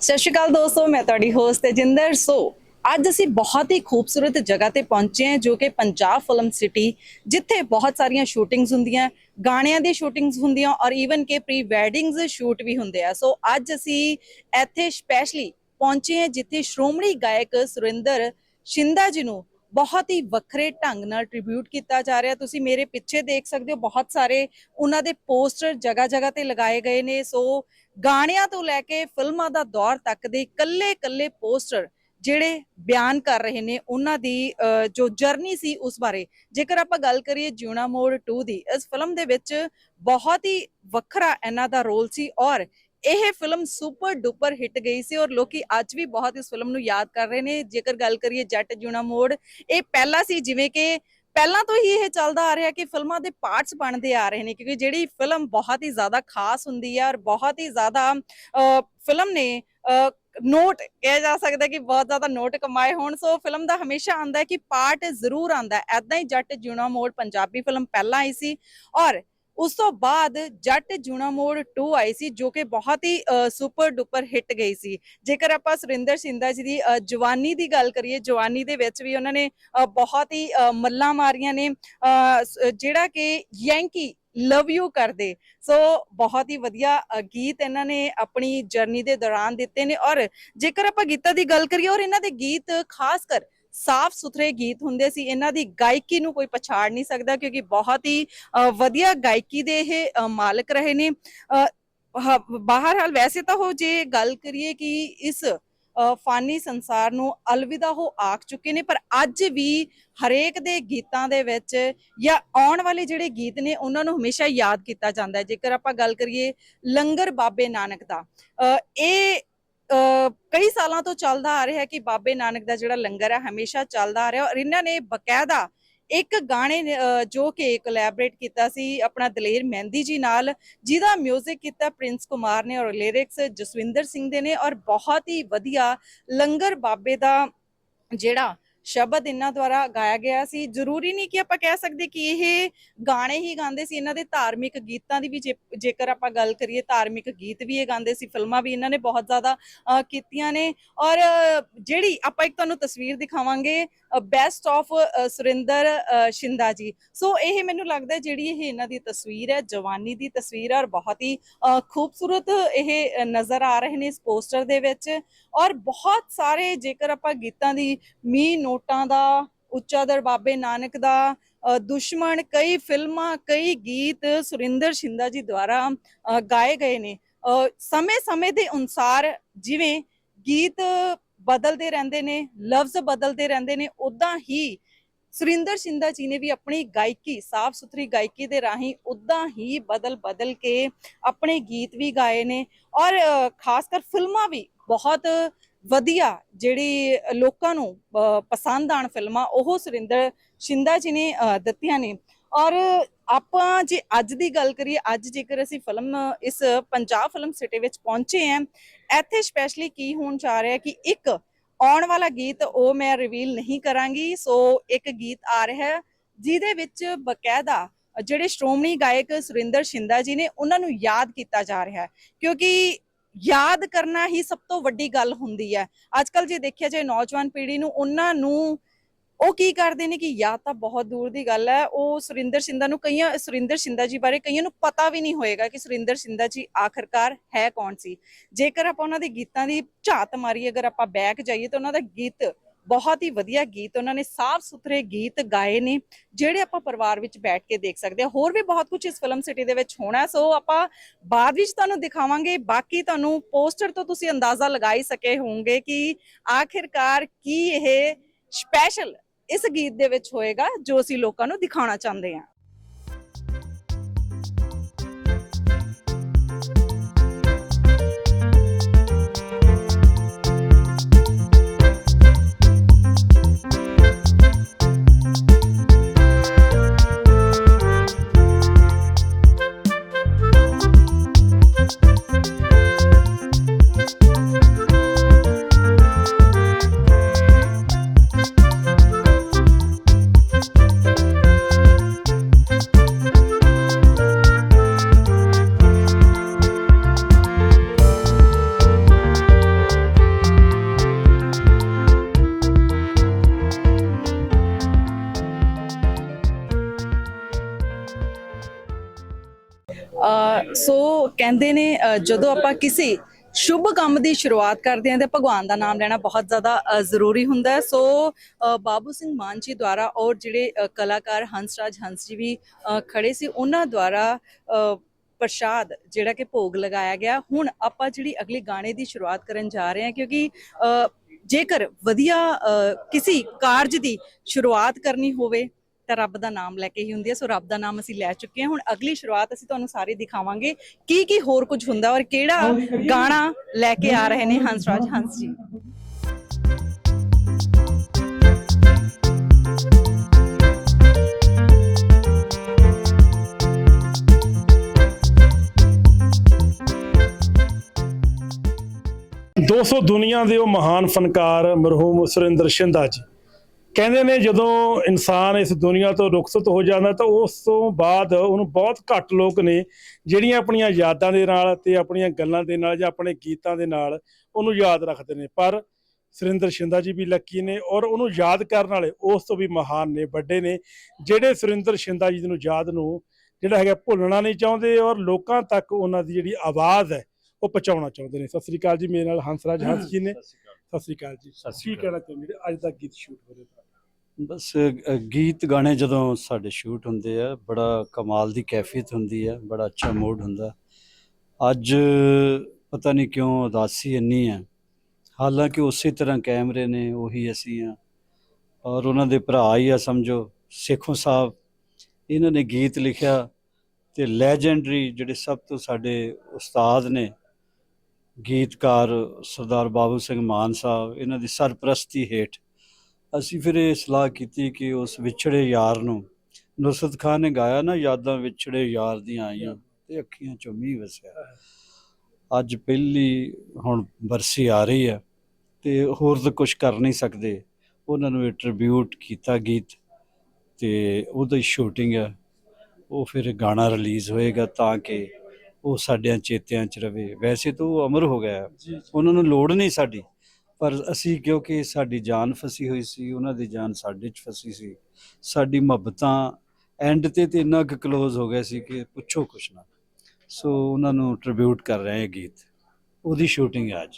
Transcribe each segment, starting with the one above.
ਸਤਿ ਸ਼੍ਰੀ ਅਕਾਲ ਦੋਸਤੋ, ਮੈਂ ਤੁਹਾਡੀ ਹੋਸਟ ਤੇਜਿੰਦਰ। ਸੋ ਅੱਜ ਅਸੀਂ ਬਹੁਤ ਹੀ ਖੂਬਸੂਰਤ ਜਗ੍ਹਾ ਤੇ ਪਹੁੰਚੇ ਹਾਂ ਜੋ ਕਿ ਪੰਜਾਬ ਫਿਲਮ ਸਿਟੀ, ਜਿੱਥੇ ਬਹੁਤ ਸਾਰੀਆਂ ਸ਼ੂਟਿੰਗਸ ਹੁੰਦੀਆਂ, ਗਾਣਿਆਂ ਦੀ ਸ਼ੂਟਿੰਗਸ ਹੁੰਦੀਆਂ ਔਰ ਈਵਨ ਕਿ ਪ੍ਰੀ ਵੈਡਿੰਗਸ ਸ਼ੂਟ ਵੀ ਹੁੰਦੇ ਆ। ਸੋ ਅੱਜ ਅਸੀਂ ਇੱਥੇ ਸਪੈਸ਼ਲੀ ਪਹੁੰਚੇ ਹਾਂ ਜਿੱਥੇ ਸ਼੍ਰੋਮਣੀ ਗਾਇਕ ਸੁਰਿੰਦਰ ਸ਼ਿੰਦਾ ਜੀ ਨੂੰ ਬਹੁਤ ਹੀ ਵੱਖਰੇ ਢੰਗ ਨਾਲ ਟ੍ਰਿਬਿਊਟ ਕੀਤਾ ਜਾ ਰਿਹਾ। ਤੁਸੀਂ ਮੇਰੇ ਪਿੱਛੇ ਦੇਖ ਸਕਦੇ ਹੋ ਬਹੁਤ ਸਾਰੇ ਉਹਨਾਂ ਦੇ ਪੋਸਟਰ ਜਗ੍ਹਾ ਜਗ੍ਹਾ ਤੇ ਲਗਾਏ ਗਏ ਨੇ। ਸੋ ਗਾਣਿਆਂ ਤੋਂ ਲੈ ਕੇ ਫਿਲਮਾਂ ਦਾ ਦੌਰ ਤੱਕ ਦੇ ਕੱਲੇ-ਕੱਲੇ ਪੋਸਟਰ ਜਿਹੜੇ ਬਿਆਨ ਕਰ ਰਹੇ ਨੇ ਉਹਨਾਂ ਦੀ ਅਹ, ਜੋ ਜਰਨੀ ਸੀ ਉਸ ਬਾਰੇ। ਜੇਕਰ ਆਪਾਂ ਗੱਲ ਕਰੀਏ ਜਿਉਣਾ ਮੋੜ 2 ਦੀ ਇਸ ਫਿਲਮ ਦੇ ਵਿੱਚ ਬਹੁਤ ਹੀ ਵੱਖਰਾ ਇਹਨਾਂ ਦਾ ਰੋਲ ਸੀ ਔਰ ਇਹ ਫਿਲਮ ਸੁਪਰ ਡੁਪਰ ਹਿੱਟ ਗਈ ਸੀ ਔਰ ਲੋਕੀ ਅੱਜ ਵੀ ਬਹੁਤ ਇਸ ਫਿਲਮ ਨੂੰ ਯਾਦ ਕਰ ਰਹੇ ਨੇ। ਜੇਕਰ ਗੱਲ ਕਰੀਏ ਜੱਟ ਜਿਉਣਾ ਮੋੜ, ਇਹ ਪਹਿਲਾ ਸੀ ਜਿਵੇਂ ਕਿ ਪਹਿਲਾਂ ਤੋਂ ਹੀ ਇਹ ਚੱਲਦਾ ਆ ਰਿਹਾ ਕਿ ਫਿਲਮਾਂ ਦੇ ਪਾਰਟਸ ਬਣਦੇ ਆ ਰਹੇ ਨੇ ਕਿਉਂਕਿ ਜਿਹੜੀ ਫਿਲਮ ਬਹੁਤ ਹੀ ਜ਼ਿਆਦਾ ਖਾਸ ਹੁੰਦੀ ਹੈ ਔਰ ਬਹੁਤ ਹੀ ਜ਼ਿਆਦਾ ਫਿਲਮ ਨੇ ਨੋਟ ਕਿਹਾ ਜਾ ਸਕਦਾ ਕਿ ਬਹੁਤ ਜ਼ਿਆਦਾ ਨੋਟ ਕਮਾਏ ਹੋਣ। ਸੋ ਫਿਲਮ ਦਾ ਹਮੇਸ਼ਾ ਆਂਦਾ ਕਿ ਪਾਰਟ ਜ਼ਰੂਰ ਆਂਦਾ ਹੈ। ਐਦਾਂ ਹੀ ਜੱਟ ਜਿਉਣਾ ਮੋੜ ਪੰਜਾਬੀ ਫਿਲਮ ਪਹਿਲਾਂ ਆਈ ਸੀ ਔਰ ਉਸ ਤੋਂ ਬਾਅਦ ਜੱਟ ਜੂਣਾ ਮੋੜ 2 ਆਈ ਸੀ, ਜੋ ਕਿ ਬਹੁਤ ਹੀ ਸੁਪਰ ਡੁਪਰ ਹਿੱਟ ਗਈ ਸੀ। ਜੇਕਰ ਆਪਾਂ ਸੁਰਿੰਦਰ ਸਿੰਦਾ ਜੀ ਦੀ ਜਵਾਨੀ ਦੀ ਗੱਲ ਕਰੀਏ, ਜਵਾਨੀ ਦੇ ਵਿੱਚ ਵੀ ਉਹਨਾਂ ਨੇ ਬਹੁਤ ਹੀ ਮੱਲਾਂ ਮਾਰੀਆਂ ਨੇ। ਜਿਹੜਾ ਕਿ ਯੈਂਕੀ ਲਵ ਯੂ ਕਰਦੇ। ਸੋ ਬਹੁਤ ਹੀ ਵਧੀਆ ਗੀਤ ਇਹਨਾਂ ਨੇ ਆਪਣੀ ਜਰਨੀ ਦੇ ਦੌਰਾਨ ਦਿੱਤੇ ਨੇ। ਔਰ ਜੇਕਰ ਆਪਾਂ ਗੀਤਾਂ ਦੀ ਗੱਲ ਕਰੀਏ, ਔਰ ਇਹਨਾਂ ਦੇ ਗੀਤ ਖਾਸ ਕਰ ਸਾਫ਼ ਸੁਥਰੇ ਗੀਤ ਹੁੰਦੇ ਸੀ ਇਹਨਾਂ ਦੀ ਗਾਇਕੀ ਨੂੰ ਕੋਈ ਪਛਾੜ ਨਹੀਂ ਸਕਦਾ ਕਿਉਂਕਿ ਬਹੁਤ ਹੀ ਵਧੀਆ ਗਾਇਕੀ ਦੇ ਇਹ ਮਾਲਕ ਰਹੇ ਨੇ। ਬਾਹਰਹਾਲ ਵੈਸੇ ਤਾਂ ਉਹ ਜੇ ਗੱਲ ਕਰੀਏ ਕਿ ਇਸ ਫਾਨੀ ਸੰਸਾਰ ਨੂੰ ਅਲਵਿਦਾ ਹੋ ਆਖ ਚੁੱਕੇ ਨੇ ਪਰ ਅੱਜ ਵੀ ਹਰੇਕ ਦੇ ਗੀਤਾਂ ਦੇ ਵਿੱਚ ਜਾਂ ਆਉਣ ਵਾਲੇ ਜਿਹੜੇ ਗੀਤ ਨੇ ਉਹਨਾਂ ਨੂੰ ਹਮੇਸ਼ਾ ਯਾਦ ਕੀਤਾ ਜਾਂਦਾ ਹੈ। ਜੇਕਰ ਆਪਾਂ ਗੱਲ ਕਰੀਏ ਲੰਗਰ ਬਾਬੇ ਨਾਨਕ ਦਾ ਅ, ਇਹ ਕਈ ਸਾਲਾਂ ਤੋਂ ਚੱਲਦਾ ਆ ਰਿਹਾ ਕਿ ਬਾਬੇ ਨਾਨਕ ਦਾ ਜਿਹੜਾ ਲੰਗਰ ਹੈ ਹਮੇਸ਼ਾ ਚੱਲਦਾ ਆ ਰਿਹਾ ਔਰ ਇਹਨਾਂ ਨੇ ਬਕਾਇਦਾ ਇੱਕ ਗਾਣੇ ਜੋ ਕਿ ਕੋਲੈਬੋਰੇਟ ਕੀਤਾ ਸੀ ਆਪਣਾ ਦਲੇਰ ਮਹਿੰਦੀ ਜੀ ਨਾਲ, ਜਿਹਦਾ 뮤직 ਕੀਤਾ ਪ੍ਰਿੰਸ ਕੁਮਾਰ ਨੇ ਔਰ ਲਿਰਿਕਸ ਜਸਵਿੰਦਰ ਸਿੰਘ ਦੇ ਨੇ ਔਰ ਬਹੁਤ ਹੀ ਵਧੀਆ ਲੰਗਰ ਬਾਬੇ ਦਾ ਜਿਹੜਾ ਸ਼ਬਦ ਇਹਨਾਂ ਦੁਆਰਾ ਗਾਇਆ ਗਿਆ ਸੀ। ਜ਼ਰੂਰੀ ਨਹੀਂ ਕਿ ਆਪਾਂ ਕਹਿ ਸਕਦੇ ਕਿ ਇਹ ਗਾਣੇ ਹੀ ਗਾਉਂਦੇ ਸੀ। ਇਹਨਾਂ ਦੇ ਧਾਰਮਿਕ ਗੀਤਾਂ ਦੀ ਵੀ ਜੇਕਰ ਆਪਾਂ ਗੱਲ ਕਰੀਏ ਧਾਰਮਿਕ ਗੀਤ ਵੀ ਇਹ ਗਾਉਂਦੇ ਸੀ ਫਿਲਮਾਂ ਵੀ ਇਹਨਾਂ ਨੇ ਬਹੁਤ ਜ਼ਿਆਦਾ ਕੀਤੀਆਂ ਨੇ। ਔਰ ਜਿਹੜੀ ਆਪਾਂ ਇੱਕ ਤੁਹਾਨੂੰ ਤਸਵੀਰ ਦਿਖਾਵਾਂਗੇ ਬੈਸਟ ਆਫ ਸੁਰਿੰਦਰ ਸ਼ਿੰਦਾ ਜੀ। ਸੋ ਇਹ ਮੈਨੂੰ ਲੱਗਦਾ ਜਿਹੜੀ ਇਹ ਇਹਨਾਂ ਦੀ ਤਸਵੀਰ ਹੈ ਜਵਾਨੀ ਦੀ ਤਸਵੀਰ ਹੈ ਔਰ ਬਹੁਤ ਹੀ ਅ, ਖੂਬਸੂਰਤ ਇਹ ਨਜ਼ਰ ਆ ਰਹੇ ਨੇ ਇਸ ਪੋਸਟਰ ਦੇ ਵਿੱਚ। ਔਰ ਬਹੁਤ ਸਾਰੇ ਜੇਕਰ ਆਪਾਂ ਗੀਤਾਂ ਦੀ ਮੀ ਨੋਟਾਂ ਦਾ, ਉੱਚਾ ਦਰ ਬਾਬੇ ਨਾਨਕ ਦਾ ਦੁਸ਼ਮਣ ਕਈ ਫਿਲਮਾਂ, ਕਈ ਗੀਤ ਸੁਰਿੰਦਰ ਸ਼ਿੰਦਾ ਜੀ ਦੁਆਰਾ ਗਾਏ ਗਏ ਨੇ। ਸਮੇਂ-ਸਮੇਂ ਦੇ ਅਨੁਸਾਰ ਜਿਵੇਂ ਗੀਤ ਬਦਲਦੇ ਰਹਿੰਦੇ ਨੇ, ਲਫ਼ਜ਼ ਬਦਲਦੇ ਰਹਿੰਦੇ ਨੇ ਉਦਾਂ ਹੀ ਸੁਰਿੰਦਰ ਸ਼ਿੰਦਾ ਜੀ ਨੇ ਵੀ ਆਪਣੀ ਗਾਇਕੀ ਸਾਫ਼ ਸੁਥਰੀ ਗਾਇਕੀ ਦੇ ਰਾਹੀਂ ਉਦਾਂ ਹੀ ਬਦਲ ਬਦਲ ਕੇ ਆਪਣੇ ਗੀਤ ਵੀ ਗਾਏ ਨੇ। ਔਰ ਖਾਸ ਕਰ ਫਿਲਮਾਂ ਵੀ ਬਹੁਤ ਵਧੀਆ ਜਿਹੜੀ ਲੋਕਾਂ ਨੂੰ ਪਸੰਦ ਆਣ ਫਿਲਮਾਂ, ਉਹ ਸੁਰਿੰਦਰ ਸ਼ਿੰਦਾ ਜੀ ਨੇ ਦਿੱਤੀਆਂ ਨੇ। ਔਰ ਆਪਾਂ ਜੇ ਅੱਜ ਦੀ ਗੱਲ ਕਰੀਏ, ਅੱਜ ਜੇਕਰ ਅਸੀਂ ਫਿਲਮ, ਇਸ ਪੰਜਾਬ ਫਿਲਮ ਸਿਟੀ ਵਿੱਚ ਪਹੁੰਚੇ ਆਂ ਇੱਥੇ ਸਪੈਸ਼ਲੀ ਕੀ ਹੋਣ ਜਾ ਰਿਹਾ ਕਿ ਇੱਕ ਆਉਣ ਵਾਲਾ ਗੀਤ ਉਹ ਮੈਂ ਰਿਵੀਲ ਨਹੀਂ ਕਰਾਂਗੀ। ਸੋ ਇੱਕ ਗੀਤ ਆ ਰਿਹਾ ਹੈ, ਜਿਹਦੇ ਵਿੱਚ ਬਕਾਇਦਾ ਜਿਹੜੇ ਸ਼੍ਰੋਮਣੀ ਗਾਇਕ ਸੁਰਿੰਦਰ ਸ਼ਿੰਦਾ ਜੀ ਨੇ, ਉਹਨਾਂ ਨੂੰ ਯਾਦ ਕੀਤਾ ਜਾ ਰਿਹਾ ਹੈ। ਕਿਉਂਕਿ ਯਾਦ ਕਰਨਾ ਹੀ ਸਭ ਤੋਂ ਵੱਡੀ ਗੱਲ ਹੁੰਦੀ ਹੈ। ਅੱਜ ਕੱਲ ਜੇ ਦੇਖਿਆ ਜਾਏ ਨੌਜਵਾਨ ਪੀੜ੍ਹੀ ਨੂੰ, ਉਹਨਾਂ ਨੂੰ ਉਹ ਕੀ ਕਰਦੇ ਨੇ ਕਿ ਯਾਦ ਤਾਂ ਬਹੁਤ ਦੂਰ ਦੀ ਗੱਲ ਹੈ। ਉਹ ਸੁਰਿੰਦਰ ਸਿੰਧਾ ਨੂੰ ਕਈਆਂ, ਸੁਰਿੰਦਰ ਸ਼ਿੰਦਾ ਜੀ ਬਾਰੇ ਕਈਆਂ ਨੂੰ ਪਤਾ ਵੀ ਨਹੀਂ ਹੋਏਗਾ ਕਿ ਸੁਰਿੰਦਰ ਸ਼ਿੰਦਾ ਜੀ ਆਖਰਕਾਰ ਹੈ ਕੌਣ ਸੀ। ਜੇਕਰ ਆਪਾਂ ਉਹਨਾਂ ਦੇ ਗੀਤਾਂ ਦੀ ਝਾਤ ਮਾਰੀ ਅਗਰ ਆਪਾਂ ਬੈਕ ਜਾਈਏ ਤਾਂ ਉਹਨਾਂ ਦਾ ਗੀਤ ਬਹੁਤ ਹੀ ਵਧੀਆ ਗੀਤ, ਉਹਨਾਂ ਨੇ ਸਾਫ਼ ਸੁਥਰੇ ਗੀਤ ਗਾਏ ਨੇ, ਜਿਹੜੇ ਆਪਾਂ ਪਰਿਵਾਰ ਵਿੱਚ ਬੈਠ ਕੇ ਦੇਖ ਸਕਦੇ ਹਾਂ। ਹੋਰ ਵੀ ਬਹੁਤ ਕੁਝ ਇਸ ਫਿਲਮ ਸਿਟੀ ਦੇ ਵਿੱਚ ਹੋਣਾ, ਸੋ ਆਪਾਂ ਬਾਅਦ ਵਿੱਚ ਤੁਹਾਨੂੰ ਦਿਖਾਵਾਂਗੇ। ਬਾਕੀ ਤੁਹਾਨੂੰ ਪੋਸਟਰ ਤੋਂ ਤੁਸੀਂ ਅੰਦਾਜ਼ਾ ਲਗਾ ਹੀ ਸਕੇ ਹੋਵੋਗੇ ਕਿ ਆਖਿਰਕਾਰ ਕੀ ਇਹ ਸਪੈਸ਼ਲ ਇਸ ਗੀਤ ਦੇ ਵਿੱਚ ਹੋਏਗਾ, ਜੋ ਅਸੀਂ ਲੋਕਾਂ ਨੂੰ ਦਿਖਾਉਣਾ ਚਾਹੁੰਦੇ ਹਾਂ। ਸੋ ਕਹਿੰਦੇ ਨੇ ਜਦੋਂ ਆਪਾਂ ਕਿਸੇ ਸ਼ੁਭ ਕੰਮ ਦੀ ਸ਼ੁਰੂਆਤ ਕਰਦੇ ਹਾਂ ਤੇ ਭਗਵਾਨ ਦਾ ਨਾਮ ਲੈਣਾ ਬਹੁਤ ਜ਼ਿਆਦਾ ਜ਼ਰੂਰੀ ਹੁੰਦਾ ਹੈ। ਸੋ ਬਾਬੂ ਸਿੰਘ ਮਾਨ ਜੀ ਦੁਆਰਾ ਔਰ ਜਿਹੜੇ ਅ, ਕਲਾਕਾਰ ਹੰਸਰਾਜ ਹੰਸ ਜੀ ਵੀ ਅ, ਖੜੇ ਸੀ ਉਹਨਾਂ ਦੁਆਰਾ ਪ੍ਰਸ਼ਾਦ ਜਿਹੜਾ ਕਿ ਭੋਗ ਲਗਾਇਆ ਗਿਆ। ਹੁਣ ਆਪਾਂ ਜਿਹੜੀ ਅਗਲੇ ਗਾਣੇ ਦੀ ਸ਼ੁਰੂਆਤ ਕਰਨ ਜਾ ਰਹੇ ਹਾਂ ਕਿਉਂਕਿ ਜੇਕਰ ਵਧੀਆ ਕਿਸੇ ਕਾਰਜ ਦੀ ਸ਼ੁਰੂਆਤ ਕਰਨੀ ਹੋਵੇ ਤਾਂ ਰੱਬ ਦਾ ਨਾਮ ਲੈ ਕੇ ਹੀ ਹੁੰਦੀ ਹੈ, ਸੋ ਰੱਬ ਦਾ ਨਾਮ ਅਸੀਂ ਲੈ ਚੁੱਕੇ ਹਾਂ। ਹੁਣ ਅਗਲੀ ਸ਼ੁਰੂਆਤ ਅਸੀਂ ਤੁਹਾਨੂੰ ਸਾਰੇ ਦਿਖਾਵਾਂਗੇ, ਕੀ ਕੀ ਹੋਰ ਕੁਝ ਹੁੰਦਾ ਔਰ ਕਿਹੜਾ ਗਾਣਾ ਲੈ ਕੇ ਆ ਰਹੇ ਨੇ ਹੰਸਰਾਜ ਹੰਸ ਜੀ। ਦੋਸਤੋ, ਦੁਨੀਆ ਦੇ ਉਹ ਮਹਾਨ ਫਨਕਾਰ, ਮਰਹੂਮ ਸੁਰਿੰਦਰ ਸ਼ਿੰਦਾ ਜੀ। ਕਹਿੰਦੇ ਨੇ ਜਦੋਂ ਇਨਸਾਨ ਇਸ ਦੁਨੀਆ ਤੋਂ ਰੁਖਸਤ ਹੋ ਜਾਂਦਾ ਤਾਂ ਉਸ ਤੋਂ ਬਾਅਦ ਉਹਨੂੰ ਬਹੁਤ ਘੱਟ ਲੋਕ ਨੇ ਜਿਹੜੀਆਂ ਆਪਣੀਆਂ ਯਾਦਾਂ ਦੇ ਨਾਲ ਤੇ ਆਪਣੀਆਂ ਗੱਲਾਂ ਦੇ ਨਾਲ ਜਾਂ ਆਪਣੇ ਗੀਤਾਂ ਦੇ ਨਾਲ ਉਹਨੂੰ ਯਾਦ ਰੱਖਦੇ ਨੇ। ਪਰ ਸੁਰਿੰਦਰ ਸ਼ਿੰਦਾ ਜੀ ਵੀ ਲੱਕੀ ਨੇ ਔਰ ਉਹਨੂੰ ਯਾਦ ਕਰਨ ਵਾਲੇ ਉਸ ਤੋਂ ਵੀ ਮਹਾਨ ਨੇ ਵੱਡੇ ਨੇ ਜਿਹੜੇ ਸੁਰਿੰਦਰ ਸ਼ਿੰਦਾ ਜੀ ਨੂੰ ਯਾਦ ਨੂੰ ਜਿਹੜਾ ਹੈਗਾ ਭੁੱਲਣਾ ਨਹੀਂ ਚਾਹੁੰਦੇ ਔਰ ਲੋਕਾਂ ਤੱਕ ਉਹਨਾਂ ਦੀ ਜਿਹੜੀ ਆਵਾਜ਼ ਹੈ ਉਹ ਪਹੁੰਚਾਉਣਾ ਚਾਹੁੰਦੇ ਨੇ। ਸਤਿ ਸ੍ਰੀ ਅਕਾਲ ਜੀ ਮੇਰੇ ਨਾਲ ਹੰਸਰਾਜ ਹੰਸ ਜੀ ਨੇ। ਸਤਿ ਸ੍ਰੀ ਅਕਾਲ। ਜੀ। ਸਤਿ ਸ੍ਰੀ ਕੀ ਕਹਿਣਾ ਚਾਹੁੰਦੇ ਅੱਜ ਦਾ ਗੀਤ ਸ਼ੂਟ ਹੋ ਰਿਹਾ। ਬਸ ਗੀਤ ਗਾਣੇ ਜਦੋਂ ਸਾਡੇ ਸ਼ੂਟ ਹੁੰਦੇ ਆ, ਬੜਾ ਕਮਾਲ ਦੀ ਕੈਫੀਅਤ ਹੁੰਦੀ ਹੈ ਬੜਾ ਅੱਛਾ ਮੂਡ ਹੁੰਦਾ। ਅੱਜ ਪਤਾ ਨਹੀਂ ਕਿਉਂ ਉਦਾਸੀ ਇੰਨੀ ਹੈ ਹਾਲਾਂਕਿ ਉਸੇ ਤਰ੍ਹਾਂ ਕੈਮਰੇ ਨੇ, ਉਹੀ ਅਸੀਂ ਆ। ਔਰ ਉਹਨਾਂ ਦੇ ਭਰਾ ਹੀ ਆ, ਸਮਝੋ, ਸੇਖੋਂ ਸਾਹਿਬ। ਇਹਨਾਂ ਨੇ ਗੀਤ ਲਿਖਿਆ ਤੇ ਲੈਜੈਂਡਰੀ ਜਿਹੜੇ ਸਭ ਤੋਂ ਸਾਡੇ ਉਸਤਾਦ ਨੇ, ਗੀਤਕਾਰ ਸਰਦਾਰ ਬਾਬੂ ਸਿੰਘ ਮਾਨ ਸਾਹਿਬ, ਇਹਨਾਂ ਦੀ ਸਰਪ੍ਰਸਤੀ ਹੇਠ ਅਸੀਂ ਫਿਰ ਇਹ ਸਲਾਹ ਕੀਤੀ ਕਿ ਉਸ ਵਿਛੜੇ ਯਾਰ ਨੂੰ ਨੁਸਰਤ ਖਾਨ ਨੇ ਗਾਇਆ ਨਾ ਯਾਦਾਂ ਵਿਛੜੇ ਯਾਰ ਦੀਆਂ ਆਈਆਂ ਤੇ ਅੱਖੀਆਂ ਚੋਂ ਮੀਂਹ ਵਸਿਆ। ਅੱਜ ਪਹਿਲੀ ਹੁਣ ਬਰਸੀ ਆ ਰਹੀ ਹੈ ਤੇ ਹੋਰ ਤਾਂ ਕੁਝ ਕਰ ਨਹੀਂ ਸਕਦੇ। ਉਹਨਾਂ ਨੂੰ ਟ੍ਰਿਬਿਊਟ ਕੀਤਾ ਗੀਤ ਤੇ ਉਹਦੀ ਸ਼ੂਟਿੰਗ ਹੈ। ਉਹ ਫਿਰ ਗਾਣਾ ਰਿਲੀਜ਼ ਹੋਏਗਾ ਤਾਂ ਕਿ ਉਹ ਸਾਡਿਆਂ ਚੇਤਿਆਂ 'ਚ ਰਵੇ। ਵੈਸੇ ਤਾਂ ਉਹ ਅਮਰ ਹੋ ਗਿਆ। ਉਹਨਾਂ ਨੂੰ ਲੋੜ ਨਹੀਂ ਸਾਡੀ। ਪਰ ਅਸੀਂ ਕਿਉਂਕਿ ਸਾਡੀ ਜਾਨ ਫਸੀ ਹੋਈ ਸੀ ਉਹਨਾਂ ਦੀ ਜਾਨ ਸਾਡੇ 'ਚ ਫਸੀ ਸੀ ਸਾਡੀ ਮੁਹੱਬਤਾਂ ਐਂਡ ਤੇ ਤੇ ਇੰਨਾ ਕੁ ক্লোਜ਼ ਹੋ ਗਿਆ ਸੀ ਕਿ ਪੁੱਛੋ ਕੁਛ ਨਾ। ਸੋ ਉਹਨਾਂ ਨੂੰ ਟ੍ਰਿਬਿਊਟ ਕਰ ਰਹੇ ਹਾਂ ਗੀਤ। ਉਹਦੀ ਸ਼ੂਟਿੰਗ ਹੈ ਅੱਜ।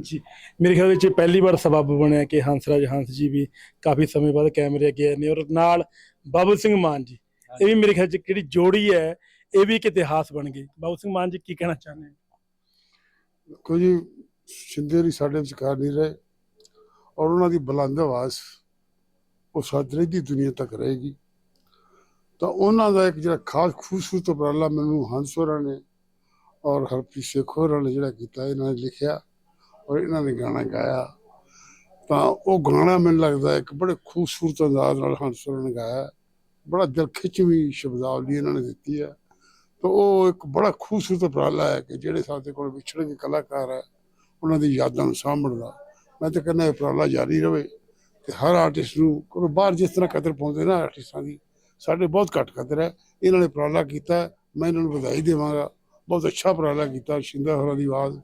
ਜੀ ਮੇਰੇ ਖਿਆਲ ਵਿੱਚ ਇਹ ਪਹਿਲੀ ਵਾਰ ਸਬਬ ਬਣਿਆ ਕਿ ਹੰਸਰਾਜ ਹੰਸ ਜੀ ਵੀ ਕਾਫੀ ਸਮੇਂ ਬਾਅਦ ਕੈਮਰੇ ਅੱਗੇ ਆਏ ਨੇ ਔਰ ਨਾਲ ਬਾਬੂ ਸਿੰਘ ਮਾਨ ਜੀ। ਇਹ ਵੀ ਮੇਰੇ ਖਿਆਲ ਚ ਕਿਹੜੀ ਜੋੜੀ ਹੈ ਇਹ ਵੀ ਇੱਕ ਇਤਿਹਾਸ ਬਣ ਗਈ। ਬਾਬੂ ਸਿੰਘ ਮਾਨ ਜੀ ਕੀ ਕਹਿਣਾ ਚਾਹੁੰਦੇ ਹੋ? ਕੁਝ ਸ਼ਿੰਦੇ ਦੀ ਸਾਡੇ ਵਿਚਕਾਰ ਨਹੀਂ ਰਹੇ ਔਰ ਉਹਨਾਂ ਦੀ ਬੁਲੰਦ ਆਵਾਜ਼ ਉਹ ਸਾਦਰੇ ਦੀ ਦੁਨੀਆ ਤੱਕ ਰਹੇਗੀ। ਤਾਂ ਉਹਨਾਂ ਦਾ ਇੱਕ ਜਿਹੜਾ ਖਾਸ ਖੂਬਸੂਰਤ ਉਪਰਾਲਾ ਮੈਨੂੰ ਹੰਸ ਹੋਰਾਂ ਨੇ ਔਰ ਹਰਪ੍ਰੀਤ ਸੇਖ ਹੋਰਾਂ ਨੇ ਜਿਹੜਾ ਕੀਤਾ, ਇਹਨਾਂ ਨੇ ਲਿਖਿਆ ਔਰ ਇਹਨਾਂ ਨੇ ਗਾਣਾ ਗਾਇਆ। ਤਾਂ ਉਹ ਗਾਣਾ ਮੈਨੂੰ ਲੱਗਦਾ ਇੱਕ ਬੜੇ ਖੂਬਸੂਰਤ ਅੰਦਾਜ਼ ਨਾਲ ਹੰਸ ਹੋਰਾਂ ਨੇ ਗਾਇਆ। ਬੜਾ ਦਿਲ ਖਿੱਚਵੀਂ ਸ਼ਬਦਾਵਲੀ ਇਹਨਾਂ ਨੇ ਦਿੱਤੀ ਹੈ। ਤਾਂ ਉਹ ਇੱਕ ਬੜਾ ਖੂਬਸੂਰਤ ਉਪਰਾਲਾ ਹੈ ਕਿ ਜਿਹੜੇ ਸਾਡੇ ਕੋਲ ਵਿਛੜ ਕੇ ਕਲਾਕਾਰ ਹੈ ਉਹਨਾਂ ਦੀ ਯਾਦਾਂ ਨੂੰ ਸਾਂਭਣ ਦਾ। ਮੈਂ ਤਾਂ ਕਹਿੰਦਾ ਇਹ ਉਪਰਾਲਾ ਜਾਰੀ ਰਵੇ ਤੇ ਹਰ ਆਰਟਿਸਟ ਨੂੰ ਕੋਈ ਬਾਹਰ ਜਿਸ ਤਰ੍ਹਾਂ ਕਦਰ ਪਾਉਂਦੇ ਨਾ ਆਰਟਿਸਟਾਂ ਦੀ, ਸਾਡੇ ਬਹੁਤ ਘੱਟ ਕਦਰ ਹੈ। ਇਹਨਾਂ ਨੇ ਉਪਰਾਲਾ ਕੀਤਾ, ਮੈਂ ਇਹਨਾਂ ਨੂੰ ਵਧਾਈ ਦੇਵਾਂਗਾ। ਬਹੁਤ ਅੱਛਾ ਉਪਰਾਲਾ ਕੀਤਾ, ਸ਼ਿੰਦਾ ਹੋਰਾਂ ਦੀ ਆਵਾਜ਼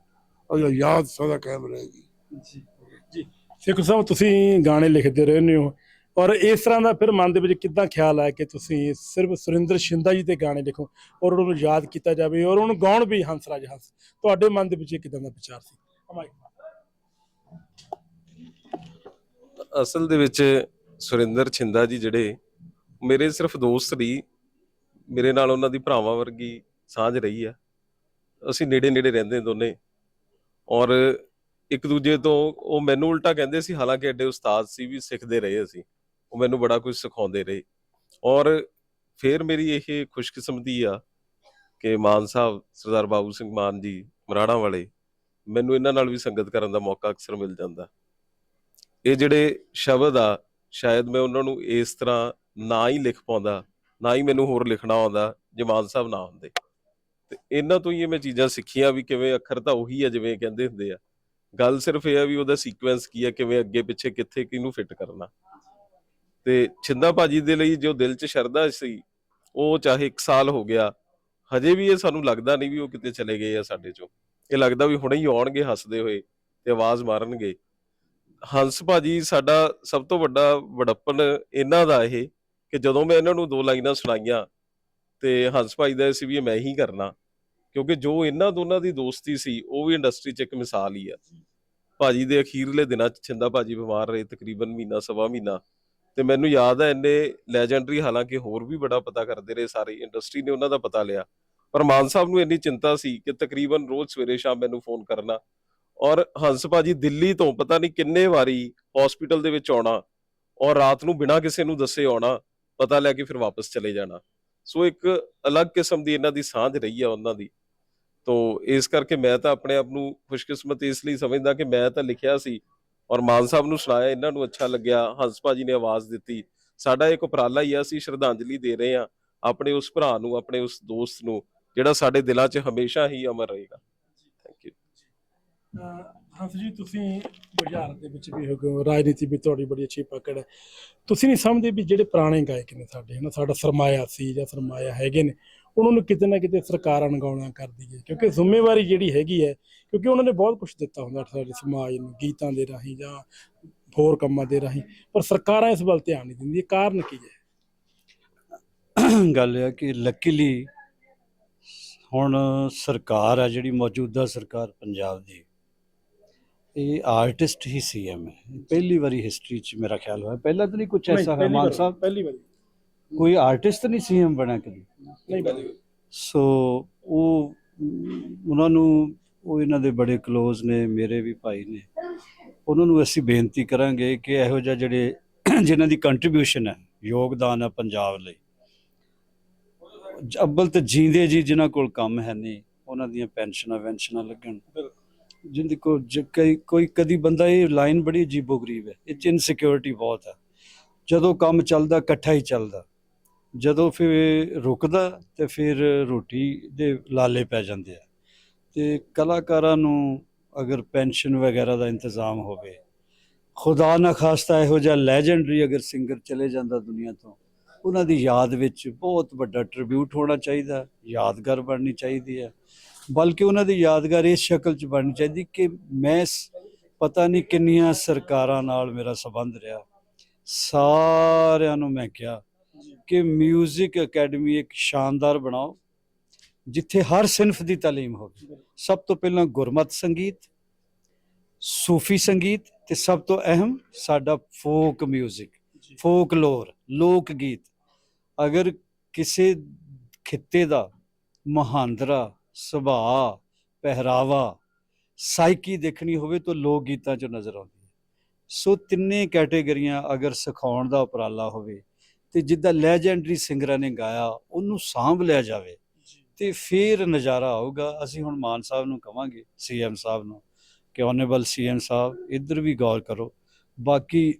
ਔਰ ਯਾਦ ਸਦਾ ਕਾਇਮ ਰਹੇਗੀ। ਜੀ ਜੀ। ਸੇਖੂ ਸਾਹਿਬ, ਤੁਸੀਂ ਗਾਣੇ ਲਿਖਦੇ ਰਹਿੰਦੇ ਹੋ ਔਰ ਇਸ ਤਰ੍ਹਾਂ ਦਾ ਫਿਰ ਮਨ ਦੇ ਵਿੱਚ ਕਿੱਦਾਂ ਖਿਆਲ ਆਇਆ ਕਿ ਤੁਸੀਂ ਸਿਰਫ ਸੁਰਿੰਦਰ ਸ਼ਿੰਦਾ ਜੀ ਦੇ ਗਾਣੇ ਲਿਖੋ ਔਰ ਉਹਨਾਂ ਨੂੰ ਯਾਦ ਕੀਤਾ ਜਾਵੇ ਔਰ ਉਹਨੂੰ ਗਾਉਣ ਵੀ ਹੰਸਰਾਜ ਹੰਸ। ਤੁਹਾਡੇ ਮਨ ਦੇ ਵਿੱਚ ਇਹ ਕਿਦਾਂ ਦਾ ਵਿਚਾਰ ਸੀ? ਅਮਾਈ ਅਸਲ ਦੇ ਵਿੱਚ ਸੁਰਿੰਦਰ ਛਿੰਦਾ ਜੀ ਜਿਹੜੇ ਮੇਰੇ ਸਿਰਫ ਦੋਸਤ ਨਹੀਂ ਮੇਰੇ ਨਾਲ ਉਹਨਾਂ ਦੀ ਭਰਾਵਾਂ ਵਰਗੀ ਸਾਂਝ ਰਹੀ ਆ। ਅਸੀਂ ਨੇੜੇ ਨੇੜੇ ਰਹਿੰਦੇ ਦੋਨੇ। ਔਰ ਇੱਕ ਦੂਜੇ ਤੋਂ ਉਹ ਮੈਨੂੰ ਉਲਟਾ ਕਹਿੰਦੇ ਸੀ, ਹਾਲਾਂਕਿ ਐਡੇ ਉਸਤਾਦ ਸੀ ਵੀ ਸਿੱਖਦੇ ਰਹੇ ਅਸੀਂ। ਉਹ ਮੈਨੂੰ ਬੜਾ ਕੁਝ ਸਿਖਾਉਂਦੇ ਰਹੇ। ਔਰ ਫਿਰ ਮੇਰੀ ਇਹ ਖੁਸ਼ਕਿਸਮਤੀ ਆ ਕਿ ਮਾਨ ਸਾਹਿਬ, ਸਰਦਾਰ ਬਾਬੂ ਸਿੰਘ ਮਾਨ ਜੀ ਮਰਾੜਾ ਵਾਲੇ ਮੈਨੂੰ ਇਹਨਾਂ ਨਾਲ ਵੀ ਸੰਗਤ ਕਰਨ ਦਾ ਮੌਕਾ ਅਕਸਰ ਮਿਲ ਜਾਂਦਾ। ਇਹ ਜਿਹੜੇ ਸ਼ਬਦ ਆ, ਸ਼ਾਇਦ ਮੈਂ ਉਹਨਾਂ ਨੂੰ ਇਸ ਤਰ੍ਹਾਂ ਨਾ ਹੀ ਲਿਖ ਪਾਉਂਦਾ, ਨਾ ਹੀ ਮੈਨੂੰ ਹੋਰ ਲਿਖਣਾ ਆਉਂਦਾ ਜੇ ਮਾਨ ਸਾਹਿਬ ਨਾ ਹੁੰਦੇ ਤੇ ਇਹਨਾਂ ਤੋਂ ਹੀ ਮੈਂ ਚੀਜ਼ਾਂ ਸਿੱਖੀਆਂ ਵੀ ਕਿਵੇਂ ਅੱਖਰ ਤਾਂ ਉਹੀ ਆ ਜਿਵੇਂ ਕਹਿੰਦੇ ਹੁੰਦੇ ਆ। ਗੱਲ ਸਿਰਫ ਇਹ ਆ ਵੀ ਉਹਦਾ ਸੀਕੁਐਂਸ ਕੀ ਆ, ਕਿਵੇਂ ਅੱਗੇ ਪਿੱਛੇ ਕਿੱਥੇ ਕਿਹਨੂੰ ਫਿੱਟ ਕਰਨਾ। ਤੇ ਛਿੰਦਾ ਭਾਜੀ ਦੇ ਲਈ ਜੋ ਦਿਲ 'ਚ ਸ਼ਰਧਾ ਸੀ, ਉਹ ਚਾਹੇ 1 ਸਾਲ ਹੋ ਗਿਆ, ਹਜੇ ਵੀ ਇਹ ਸਾਨੂੰ ਲੱਗਦਾ ਨਹੀਂ ਵੀ ਉਹ ਕਿਤੇ ਚਲੇ ਗਏ ਆ ਸਾਡੇ ਚੋਂ। ਇਹ ਲੱਗਦਾ ਵੀ ਹੁਣੇ ਹੀ ਆਉਣਗੇ, ਹੱਸਦੇ ਹੋਏ ਤੇ ਆਵਾਜ਼ ਮਾਰਨਗੇ। ਹੰਸ ਭਾਜੀ, ਸਾਡਾ ਸਭ ਤੋਂ ਵੱਡਾ ਵਡੱਪਨ ਇਹਨਾਂ ਦਾ ਇਹ ਕਿ ਜਦੋਂ ਮੈਂ ਇਹਨਾਂ ਨੂੰ ਦੋ ਲਾਈਨਾਂ ਸੁਣਾਈਆਂ ਤੇ ਹੰਸ ਭਾਈ ਦਾ ਸੀ ਵੀ ਮੈਂ ਹੀ ਕਰਨਾ, ਕਿਉਂਕਿ ਜੋ ਇਹਨਾਂ ਦੋਨਾਂ ਦੀ ਦੋਸਤੀ ਸੀ, ਉਹ ਵੀ ਇੰਡਸਟਰੀ 'ਚ ਇੱਕ ਮਿਸਾਲ ਹੀ ਆ। ਭਾਜੀ ਦੇ ਅਖੀਰਲੇ ਦਿਨਾਂ 'ਚ ਛਿੰਦਾ ਭਾਜੀ ਬਿਮਾਰ ਰਹੇ ਤਕਰੀਬਨ ਮਹੀਨਾ, ਸਵਾ ਮਹੀਨਾ ਤੇ ਮੈਨੂੰ ਯਾਦ ਹੈ ਇੰਨੇ ਲੈਜੈਂਡਰੀ ਹਾਲਾਂਕਿ ਹੋਰ ਵੀ ਬੜਾ ਪਤਾ ਕਰਦੇ ਰਹੇ ਸਾਰੇ ਇੰਡਸਟਰੀ ਨੇ ਉਹਨਾਂ ਦਾ ਪਤਾ ਲਿਆ। ਪਰ ਮਾਨ ਸਾਹਿਬ ਨੂੰ ਇੰਨੀ ਚਿੰਤਾ ਸੀ ਕਿ ਤਕਰੀਬਨ ਰੋਜ਼ ਸਵੇਰੇ ਸ਼ਾਮ ਮੈਨੂੰ ਫੋਨ ਕਰਨਾ। ਔਰ ਹੰਸ ਭਾਜੀ ਦਿੱਲੀ ਤੋਂ ਪਤਾ ਨਹੀਂ ਕਿੰਨੇ ਵਾਰੀ ਹਸਪੀਟਲ ਦੇ ਵਿੱਚ ਆਉਣਾ ਔਰ ਰਾਤ ਨੂੰ ਬਿਨਾਂ ਕਿਸੇ ਨੂੰ ਦੱਸੇ ਆਉਣਾ, ਪਤਾ ਲੈ ਕੇ ਫਿਰ ਵਾਪਸ ਚਲੇ ਜਾਣਾ। ਸੋ ਇੱਕ ਅਲੱਗ ਕਿਸਮ ਦੀ ਇਹਨਾਂ ਦੀ ਸਾਂਝ ਰਹੀ ਆ ਉਹਨਾਂ ਦੀ। ਤੋ ਇਸ ਕਰਕੇ ਮੈਂ ਤਾਂ ਆਪਣੇ ਆਪ ਨੂੰ ਖੁਸ਼ਕਿਸਮਤ ਇਸ ਲਈ ਸਮਝਦਾ ਕਿ ਮੈਂ ਤਾਂ ਲਿਖਿਆ ਸੀ ਔਰ ਮਾਨ ਸਾਹਿਬ ਨੂੰ ਸੁਣਾਇਆ, ਇਹਨਾਂ ਨੂੰ ਅੱਛਾ ਲੱਗਿਆ, ਹੰਸ ਭਾਜੀ ਨੇ ਆਵਾਜ਼ ਦਿੱਤੀ। ਸਾਡਾ ਇੱਕ ਉਪਰਾਲਾ ਹੀ ਆ, ਅਸੀਂ ਸ਼ਰਧਾਂਜਲੀ ਦੇ ਰਹੇ ਹਾਂ ਆਪਣੇ ਉਸ ਭਰਾ ਨੂੰ, ਆਪਣੇ ਉਸ ਦੋਸਤ ਨੂੰ। ਜਿਹੜਾ ਸਾਡੇ ਦਿਲਾਂ 'ਚ ਹਮੇਸ਼ਾ ਹੀ ਅਮਰ ਰਹੇਗਾ। ਥੈਂਕ ਯੂ ਹੰਸ ਜੀ ਤੁਸੀਂ ਬਾਜ਼ਾਰ ਦੇ ਵਿੱਚ ਵੀ ਹੋ ਰਾਜਨੀਤੀ ਵੀ ਤੁਹਾਡੀ ਬੜੀ ਅੱਛੀ ਪਕੜ ਹੈ। ਤੁਸੀਂ ਨਹੀਂ ਸਮਝਦੇ ਵੀ ਜਿਹੜੇ ਪੁਰਾਣੇ ਗਾਇਕ ਨੇ ਸਾਡੇ ਹਨਾ? ਸਾਡਾ ਸਰਮਾਇਆ ਸੀ ਜਾਂ ਸਰਮਾਇਆ ਹੈਗੇ ਨੇ ਉਹਨਾਂ ਨੂੰ ਕਿਤੇ ਨਾ ਕਿਤੇ ਸਰਕਾਰ ਅਣਗੌਲਿਆਂ ਕਰਦੀ ਹੈ ਕਿਉਂਕਿ ਜ਼ਿੰਮੇਵਾਰੀ ਜਿਹੜੀ ਹੈਗੀ ਹੈ ਕਿਉਂਕਿ ਉਹਨਾਂ ਨੇ ਬਹੁਤ ਕੁਝ ਦਿੱਤਾ ਹੁੰਦਾ ਸਾਡੇ ਸਮਾਜ ਨੂੰ ਗੀਤਾਂ ਦੇ ਰਾਹੀਂ ਜਾਂ ਹੋਰ ਕੰਮਾਂ ਦੇ ਰਾਹੀਂ। ਪਰ ਸਰਕਾਰਾਂ ਇਸ ਵੱਲ ਧਿਆਨ ਨਹੀਂ ਦਿੰਦੀਆਂ। ਕਾਰਨ ਕੀ ਹੈ? ਗੱਲ ਇਹ ਕਿ ਲੱਕੀਲੀ ਹੁਣ ਸਰਕਾਰ ਆ ਜਿਹੜੀ ਮੌਜੂਦਾ ਸਰਕਾਰ ਪੰਜਾਬ ਦੀ ਇਹ ਆਰਟਿਸਟ ਹੀ ਸੀਐਮ ਹੈ। ਪਹਿਲੀ ਵਾਰੀ ਹਿਸਟਰੀ 'ਚ ਮੇਰਾ ਖਿਆਲ ਹੋਇਆ। ਪਹਿਲਾਂ ਤਾਂ ਨਹੀਂ ਕੁਝ ਐਸਾ ਹੈ ਮਾਨ ਸਾਹਿਬ। ਪਹਿਲੀ ਵਾਰੀ। ਕੋਈ ਆਰਟਿਸਟ ਨਹੀਂ ਸੀਐਮ ਬਣਾ ਕਦੀ। ਨਹੀਂ ਪਹਿਲੀ ਸੋ ਉਹ ਉਹਨਾਂ ਨੂੰ ਉਹ ਇਹਨਾਂ ਦੇ ਬੜੇ ক্লোਜ਼ ਨੇ ਮੇਰੇ ਵੀ ਭਾਈ ਨੇ। ਉਹਨਾਂ ਨੂੰ ਅਸੀਂ ਬੇਨਤੀ ਕਰਾਂਗੇ ਕਿ ਇਹੋ ਜਿਹਾ ਜਿਹੜੇ ਜਿਨ੍ਹਾਂ ਦੀ ਕੰਟਰੀਬਿਊਸ਼ਨ ਹੈ ਯੋਗਦਾਨ ਹੈ ਪੰਜਾਬ ਲਈ ਅੱਵਲ ਤੇ ਜੀਂਦੇ ਜੀ ਜਿਨ੍ਹਾਂ ਕੋਲ ਕੰਮ ਹੈ ਨਹੀਂ ਉਹਨਾਂ ਦੀਆਂ ਪੈਨਸ਼ਨਾਂ ਵੈਨਸ਼ਨਾਂ ਲੱਗਣ। ਜਿੰਦੀ ਕੋ ਜ- ਕਈ ਕਦੀ ਬੰਦਾ ਇਹ ਲਾਈਨ ਬੜੀ ਅਜੀਬੋ-ਗਰੀਬ ਹੈ ਇਹ ਚ ਇਨਸਿਕਿਉਰਿਟੀ ਬਹੁਤ ਹੈ ਜਦੋਂ ਕੰਮ ਚੱਲਦਾ ਇਕੱਠਾ ਹੀ ਚੱਲਦਾ। ਜਦੋਂ ਫਿਰ ਰੁਕਦਾ ਤੇ ਫਿਰ ਰੋਟੀ ਦੇ ਲਾਲੇ ਪੈ ਜਾਂਦੇ ਆ। ਤੇ ਕਲਾਕਾਰਾਂ ਨੂੰ ਅਗਰ ਪੈਨਸ਼ਨ ਵਗੈਰਾ ਦਾ ਇੰਤਜ਼ਾਮ ਹੋਵੇ ਖੁਦਾ ਨਾ ਖਾਸਤਾ ਇਹੋ ਜਿਹਾ ਲੈਜੈਂਡਰੀ ਅਗਰ ਸਿੰਗਰ ਚਲੇ ਜਾਂਦਾ ਦੁਨੀਆ ਤੋਂ ਉਹਨਾਂ ਦੀ ਯਾਦ ਵਿੱਚ ਬਹੁਤ ਵੱਡਾ ਟ੍ਰਿਬਿਊਟ ਹੋਣਾ ਚਾਹੀਦਾ ਯਾਦਗਾਰ ਬਣਨੀ ਚਾਹੀਦੀ ਹੈ ਬਲਕਿ ਉਹਨਾਂ ਦੀ ਯਾਦਗਾਰ ਇਸ ਸ਼ਕਲ 'ਚ ਬਣਨੀ ਚਾਹੀਦੀ ਕਿ ਮੈਂ ਸ- ਪਤਾ ਨਹੀਂ ਕਿੰਨੀਆਂ ਸਰਕਾਰਾਂ ਨਾਲ ਮੇਰਾ ਸੰਬੰਧ ਰਿਹਾ ਸਾਰਿਆਂ ਨੂੰ ਮੈਂ ਕਿਹਾ ਕਿ 뮤직 ਅਕੈਡਮੀ ਇੱਕ ਸ਼ਾਨਦਾਰ ਬਣਾਓ ਜਿੱਥੇ ਹਰ ਸਿਨਫ ਦੀ ਤਾਲੀਮ ਹੋਵੇ ਸਭ ਤੋਂ ਪਹਿਲਾਂ ਗੁਰਮਤ ਸੰਗੀਤ ਸੂਫੀ ਸੰਗੀਤ ਤੇ ਸਭ ਤੋਂ ਅਹਿਮ ਸਾਡਾ ਫੋਕ 뮤직 ਫੋਕਲੋਰ ਲੋਕ ਗੀਤ ਅਗਰ ਕਿਸੇ ਖਿੱਤੇ ਦਾ ਮਹਾਂਦਰਾ ਸੁਭਾਅ ਪਹਿਰਾਵਾ ਸਾਈਕੀ ਦੇਖਣੀ ਹੋਵੇ ਤਾਂ ਲੋਕ ਗੀਤਾਂ 'ਚ ਨਜ਼ਰ ਆਉਂਦੀ ਹੈ। ਸੋ ਤਿੰਨੇ ਕੈਟੇਗਰੀਆਂ ਅਗਰ ਸਿਖਾਉਣ ਦਾ ਉਪਰਾਲਾ ਹੋਵੇ ਤੇ ਜਿੱਦਾਂ ਲੈਜੈਂਡਰੀ ਸਿੰਗਰਾਂ ਨੇ ਗਾਇਆ ਉਹਨੂੰ ਸਾਂਭ ਲਿਆ ਜਾਵੇ ਤੇ ਫਿਰ ਨਜ਼ਾਰਾ ਆਊਗਾ। ਅਸੀਂ ਹੁਣ ਮਾਨ ਸਾਹਿਬ ਨੂੰ ਕਵਾਂਗੇ ਸੀਐਮ ਸਾਹਿਬ ਨੂੰ ਕਿ ਆਨਰੇਬਲ ਸੀਐਮ ਸਾਹਿਬ ਇੱਧਰ ਵੀ ਗੌਰ ਕਰੋ। ਬਾਕੀ